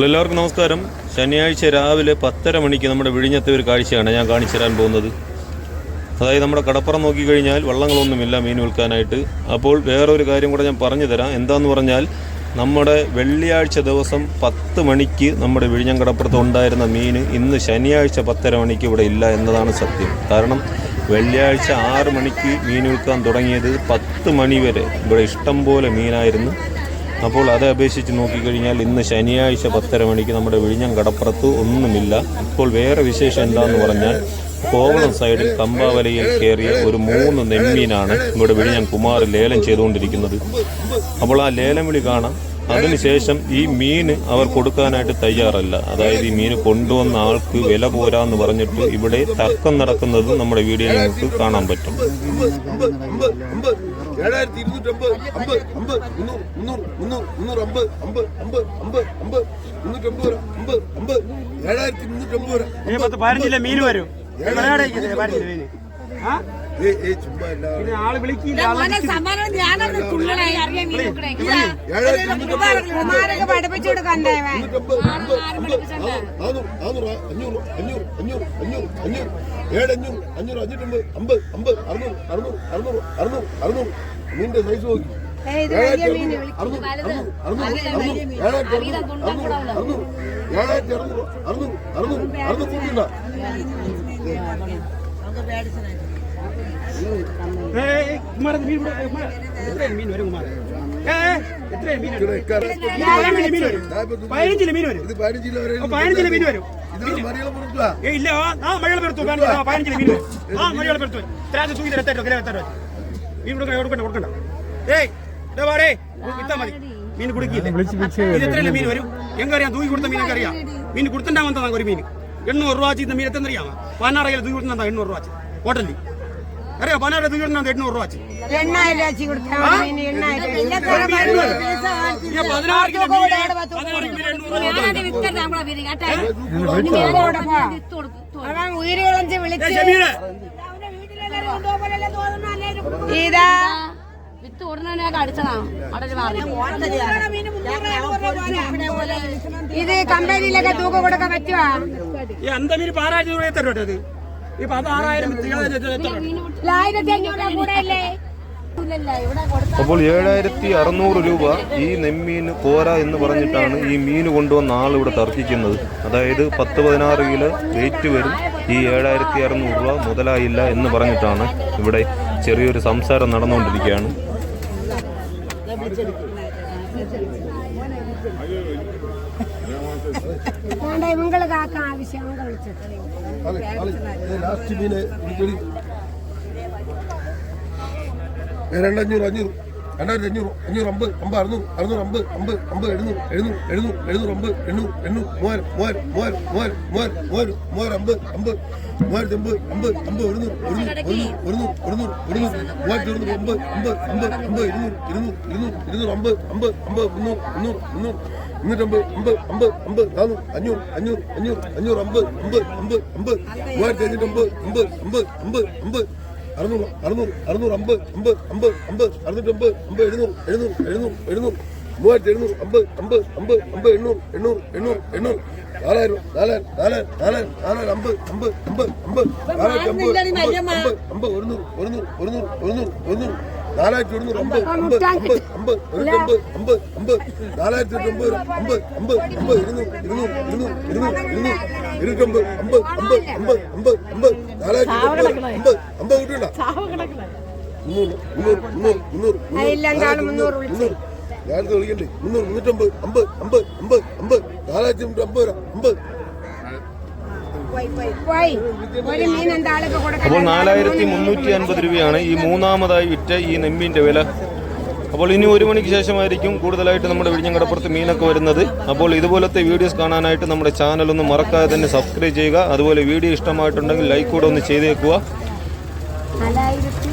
എല്ലാവർക്കും നമസ്കാരം. ശനിയാഴ്ച രാവിലെ പത്തര മണിക്ക് നമ്മുടെ വിഴിഞ്ഞത്തെ ഒരു കാഴ്ചയാണ് ഞാൻ കാണിച്ചു തരാൻ പോകുന്നത്. അതായത് നമ്മുടെ കടപ്പുറം നോക്കിക്കഴിഞ്ഞാൽ വള്ളങ്ങളൊന്നുമില്ല മീൻ വിൽക്കാനായിട്ട്. അപ്പോൾ വേറൊരു കാര്യം കൂടെ ഞാൻ പറഞ്ഞു തരാം. എന്താന്ന് പറഞ്ഞാൽ നമ്മുടെ വെള്ളിയാഴ്ച ദിവസം പത്ത് മണിക്ക് നമ്മുടെ വിഴിഞ്ഞം കടപ്പുറത്ത് ഉണ്ടായിരുന്ന മീൻ ഇന്ന് ശനിയാഴ്ച പത്തര മണിക്ക് ഇവിടെ ഇല്ല എന്നതാണ് സത്യം. കാരണം വെള്ളിയാഴ്ച ആറ് മണിക്ക് മീൻ വിൽക്കാൻ തുടങ്ങിയത് പത്ത് മണി വരെ. ഇവിടെ ഇഷ്ടം പോലെ മീനായിരുന്നു. അപ്പോൾ അത് അപേക്ഷിച്ച് നോക്കിക്കഴിഞ്ഞാൽ ഇന്ന് ശനിയാഴ്ച പത്തര മണിക്ക് നമ്മുടെ വിഴിഞ്ഞം കടപ്പുറത്ത് ഒന്നുമില്ല. ഇപ്പോൾ വേറെ വിശേഷം എന്താണെന്ന് പറഞ്ഞാൽ കോവളം സൈഡിൽ കമ്പാവലയിൽ കയറിയ ഒരു മൂന്ന് നെമ്മീനാണ് ഇവിടെ വിഴിഞ്ഞം കുമാർ ലേലം ചെയ്തുകൊണ്ടിരിക്കുന്നത് അപ്പോൾ ആ ലേലം വിളി കാണാം അതിനുശേഷം ഈ മീന് അവർ കൊടുക്കാനായിട്ട് തയ്യാറല്ല അതായത് ഈ മീന് കൊണ്ടുവന്ന ആൾക്ക് വില പോരാന്ന് പറഞ്ഞിട്ട് ഇവിടെ തർക്കം നടക്കുന്നത് നമ്മുടെ വീഡിയോ നിങ്ങൾക്ക് കാണാൻ പറ്റും ഏഴായിരത്തി മീൻ വരും ആൾ വിളിക്കില്ല കുമാരൊക്കെ പഠിപ്പിച്ചു കൊടുക്കണ്ടേ നിന്റെ സൈസ് നോക്കി. മീൻ. വരും വരും. പതിനഞ്ചിലെ മീൻ വരും. പതിനഞ്ചിലെ മീൻ വരും. ഇത് പതിനഞ്ചില്ല വരെ ഓ, മീൻ വരും. ഇതാണ് മലയാള പുറത്താ ഏ ഇല്ല ആ, ആ മഴ പെടുത്തു മീൻ വരും. ആ മഴ പെടുത്തു ഇത്ര തൂക്കി എത്താറോ കിലോ എത്താറോ മീൻ കൊടുക്കണ്ട കൊടുക്കണ്ട കൊടുക്കണ്ട. ഏയ് മീൻ കുടുക്കിയില്ല? മീൻ വരും? എങ്കറിയാം തൂക്കി കൊടുത്ത മീനൊക്കെ അറിയാം മീൻ കൊടുത്തണ്ടാ വന്നതാ ഒരു മീൻ. എണ്ണൂറ് രൂപ ചെയ്യുന്ന മീൻ എത്ര അറിയാമോ പതിനാറ് തൂക്കി കൊടുത്താ എണ്ണൂറ് രൂപ ഹോട്ടലിൽ അറിയാം? പതിനാറ് തൂക്കി എണ്ണൂറ് രൂപ വെച്ച് മീൻ വിളിച്ച്. ഇതാ വിത്ത് ഉടനെ അടിച്ചതാ ഇത് കമ്പനിയിലൊക്കെ തൂക്കം കൊടുക്കാൻ പറ്റുവാ. ഈ രൂപ ഇത്? ഇപ്പൊ അത് ആറായിരം? ആയിരത്തി അഞ്ഞൂറ് കൂടെ അല്ലേ അപ്പോൾ ഏഴായിരത്തി അറുന്നൂറ് രൂപ ഈ നെമ്മീൻ പോരാ എന്ന് പറഞ്ഞിട്ടാണ് ഈ മീൻ കൊണ്ടുവന്ന ആൾ ഇവിടെ തർക്കിക്കുന്നത്. അതായത് പത്ത് പതിനാറ് കിലോ വെയിറ്റ് വരും. ഈ ഏഴായിരത്തി അറുന്നൂറ് രൂപ മുതലായില്ല എന്ന് പറഞ്ഞിട്ടാണ് ഇവിടെ ചെറിയൊരു സംസാരം നടന്നുകൊണ്ടിരിക്കുകയാണ്. വേണ്ട ഇവങ്ങൾ കാക്കാൻ ആവശ്യം ലാസ്റ്റ് രണ്ടഞ്ഞൂറ് അഞ്ഞൂറ്. രണ്ടായിരത്തി അഞ്ഞൂറ് അഞ്ഞൂറ് അമ്പ് അമ്പത് അറുന്നൂറ് അറുന്നൂറ് അമ്പ് അമ്പ് അമ്പ് എഴുന്നൂറ് എഴുന്നൂറ് എഴുന്നൂറ് എഴുന്നൂറ് അമ്പ് എണ്ണൂറ് എണ്ണൂറ് മൂവായിരം മൂവായിരം മൂവായിരം മൂവായിരം മൂവായിരം മൂവായിരം മൂവായിരം അമ്പ് അമ്പ് മൂവായിരത്തി അമ്പ് അമ്പ് ഒരുന്നൂറ് ഒരുന്നൂറ് ഒരുന്നൂറ് ഒരുന്നൂറ് ഒരുന്നൂറ് മൂവായിരത്തി ഒരുന്നൂറ് അമ്പ് അമ്പ് അമ്പ് അമ്പ് ഇരുന്നൂറ് ഇരുന്നൂറ് ഇരുന്നൂറ് ഇരുന്നൂറ് അമ്പ് അമ്പ് അമ്പ് മുന്നൂറ് മുന്നൂറ് മുന്നൂറ് മുന്നൂറ്റമ്പത് അമ്പത് അമ്പത് അമ്പത് നാനൂറ് അഞ്ഞൂറ് അഞ്ഞൂറ് അഞ്ഞൂറ് അഞ്ഞൂറ് അമ്പത് അമ്പത് അമ്പത് അമ്പത് മൂവായിരത്തി അഞ്ഞൂറ്റമ്പത് അമ്പത് അമ്പത് അമ്പത് അമ്പത് അറുന്നൂറ് അറുന്നൂറ് അറുന്നൂറ് അമ്പത് അമ്പത് അമ്പത് അമ്പത് അറുന്നൂറ്റമ്പത് അമ്പത് എഴുന്നൂറ് എഴുന്നൂറ് എഴുന്നൂറ് എഴുന്നൂറ് മൂവായിരത്തി എഴുന്നൂറ് അമ്പത് അമ്പത് അമ്പത് അമ്പത് എണ്ണൂറ് എണ്ണൂറ് എണ്ണൂറ് എണ്ണൂറ് നാലായിരം നാലായിരം നാലായിരം നാലായിരം നാലായിരം അമ്പത് അമ്പത് അമ്പത് അമ്പത് നാലായിരത്തി അമ്പത് അമ്പത് അമ്പത് ഒരുന്നൂറ് ഒരുന്നൂറ് ഒരുന്നൂറ് ഒരുന്നൂറ് ഒരുന്നൂറ് നാലായിരത്തി ഒരുന്നൂറ് അമ്പത് അമ്പത് അമ്പത് അമ്പത് ഒരുന്നൂറ്റമ്പത് അമ്പത് അമ്പത് നാലായിരത്തി എണ്ണൂറ്റമ്പത് അമ്പത് അമ്പത് അമ്പത് ഇരുന്നൂറ് ഇരുന്നൂറ് ഇരുന്നൂറ് ഇരുന്നൂറ് ഇരുന്നൂറ് ഇരുന്നൂറ്റമ്പത് അമ്പത് അമ്പത് അമ്പത് അമ്പത് അമ്പത് നാലായിരത്തി അമ്പത് അമ്പത് കൂട്ടിയുണ്ടോ മുന്നൂറ് മുന്നൂറ് മുന്നൂറ് മുന്നൂറ് അതിലെന്താണ് മുന്നൂറ് മുന്നൂറ് ഞാനത് വിളിക്കണ്ടേ? മുന്നൂറ് മുന്നൂറ്റമ്പത് അമ്പത് അമ്പത് അമ്പത് അമ്പത് നാലായിരത്തി അമ്പത് രൂപ അമ്പത്. പോയി ഒരു മീൻ എന്താ ആൾക്ക് കൊടുക്കാൻ അപ്പോൾ നാലായിരത്തി മുന്നൂറ്റി അൻപത് രൂപയാണ് ഈ മൂന്നാമതായി വിറ്റ ഈ നെമ്മീന്റെ വില. അപ്പോൾ ഇനി ഒരു മണിക്ക് ശേഷമായിരിക്കും കൂടുതലായിട്ട് നമ്മുടെ വിഴിഞ്ഞങ്കടപ്പുറത്ത് മീനൊക്കെ വരുന്നത്. അപ്പോൾ ഇതുപോലത്തെ വീഡിയോസ് കാണാനായിട്ട് നമ്മുടെ ചാനൽ ഒന്ന് മറക്കാതെ തന്നെ സബ്സ്ക്രൈബ് ചെയ്യുക. അതുപോലെ വീഡിയോ ഇഷ്ടമായിട്ടുണ്ടെങ്കിൽ ലൈക്ക് കൂടെ ഒന്ന് ചെയ്തേക്കുക. നാലായിരത്തി